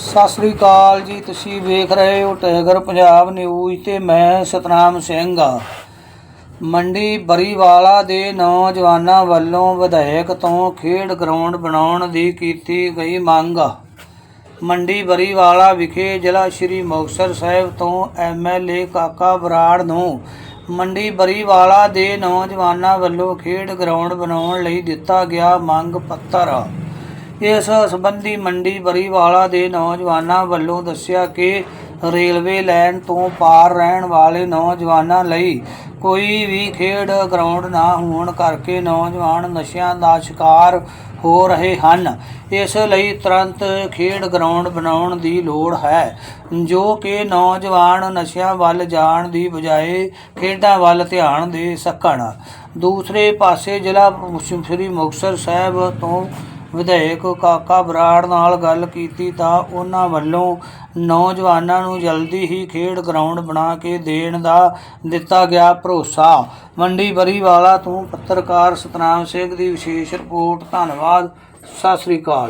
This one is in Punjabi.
ਸਤਿ ਸ੍ਰੀ ਅਕਾਲ ਜੀ, ਤੁਸੀਂ ਵੇਖ ਰਹੇ ਹੋ ਟਾਈਗਰ ਪੰਜਾਬ ਨਿਊਜ਼ ਤੇ ਮੈਂ ਸਤਨਾਮ ਸਿੰਘ। ਆ ਮੰਡੀ ਬਰੀਵਾਲਾ ਦੇ ਨੌਜਵਾਨਾਂ ਵੱਲੋਂ ਵਿਧਾਇਕ ਤੋਂ ਖੇਡ ਗਰਾਊਂਡ ਬਣਾਉਣ ਦੀ ਕੀਤੀ ਗਈ ਮੰਗ। ਮੰਡੀ ਬਰੀਵਾਲਾ ਵਿਖੇ ਜ਼ਿਲ੍ਹਾ ਸ਼੍ਰੀ ਮੁਕਤਸਰ ਸਾਹਿਬ ਤੋਂ ਐਮਐਲਏ ਕਾਕਾ ਬਰਾੜ ਨੂੰ ਮੰਡੀ ਬਰੀਵਾਲਾ ਦੇ ਨੌਜਵਾਨਾਂ ਵੱਲੋਂ ਖੇਡ ਗਰਾਊਂਡ ਬਣਾਉਣ ਲਈ ਦਿੱਤਾ ਗਿਆ ਮੰਗ ਪੱਤਰ। ਇਸ ਸੰਬੰਧੀ ਮੰਡੀ ਬਰੀਵਾਲਾ ਦੇ ਨੌਜਵਾਨਾਂ ਵੱਲੋਂ ਦੱਸਿਆ ਕਿ ਰੇਲਵੇ ਲਾਈਨ ਤੋਂ ਪਾਰ ਰਹਿਣ ਵਾਲੇ ਨੌਜਵਾਨਾਂ ਲਈ ਕੋਈ ਵੀ ਖੇਡ ਗਰਾਊਂਡ ਨਾ ਹੋਣ ਕਰਕੇ ਨੌਜਵਾਨ ਨਸ਼ਿਆਂ ਦਾ ਸ਼ਿਕਾਰ ਹੋ ਰਹੇ ਹਨ। ਇਸ ਲਈ ਤੁਰੰਤ ਖੇਡ ਗਰਾਊਂਡ ਬਣਾਉਣ ਦੀ ਲੋੜ ਹੈ, ਜੋ ਕਿ ਨੌਜਵਾਨ ਨਸ਼ਿਆਂ ਵੱਲ ਜਾਣ ਦੀ ਬਜਾਏ ਖੇਡਾਂ ਵੱਲ ਧਿਆਨ ਦੇ ਸਕਣ। ਦੂਸਰੇ ਪਾਸੇ ਜ਼ਿਲ੍ਹਾ ਸ੍ਰੀ ਮੁਕਤਸਰ ਸਾਹਿਬ ਤੋਂ ਵਿਧਾਇਕ ਕਾਕਾ ਬਰਾੜ ਨਾਲ ਗੱਲ ਕੀਤੀ ਤਾਂ ਉਹਨਾਂ ਵੱਲੋਂ ਨੌਜਵਾਨਾਂ ਨੂੰ ਜਲਦੀ ਹੀ ਖੇਡ ਗਰਾਊਂਡ ਬਣਾ ਕੇ ਦੇਣ ਦਾ ਦਿੱਤਾ ਗਿਆ ਭਰੋਸਾ। ਮੰਡੀ ਬਰੀਵਾਲਾ ਤੋਂ ਪੱਤਰਕਾਰ ਸਤਨਾਮ ਸਿੰਘ ਦੀ ਵਿਸ਼ੇਸ਼ ਰਿਪੋਰਟ। ਧੰਨਵਾਦ। ਸਤਿ ਸ੍ਰੀ ਅਕਾਲ।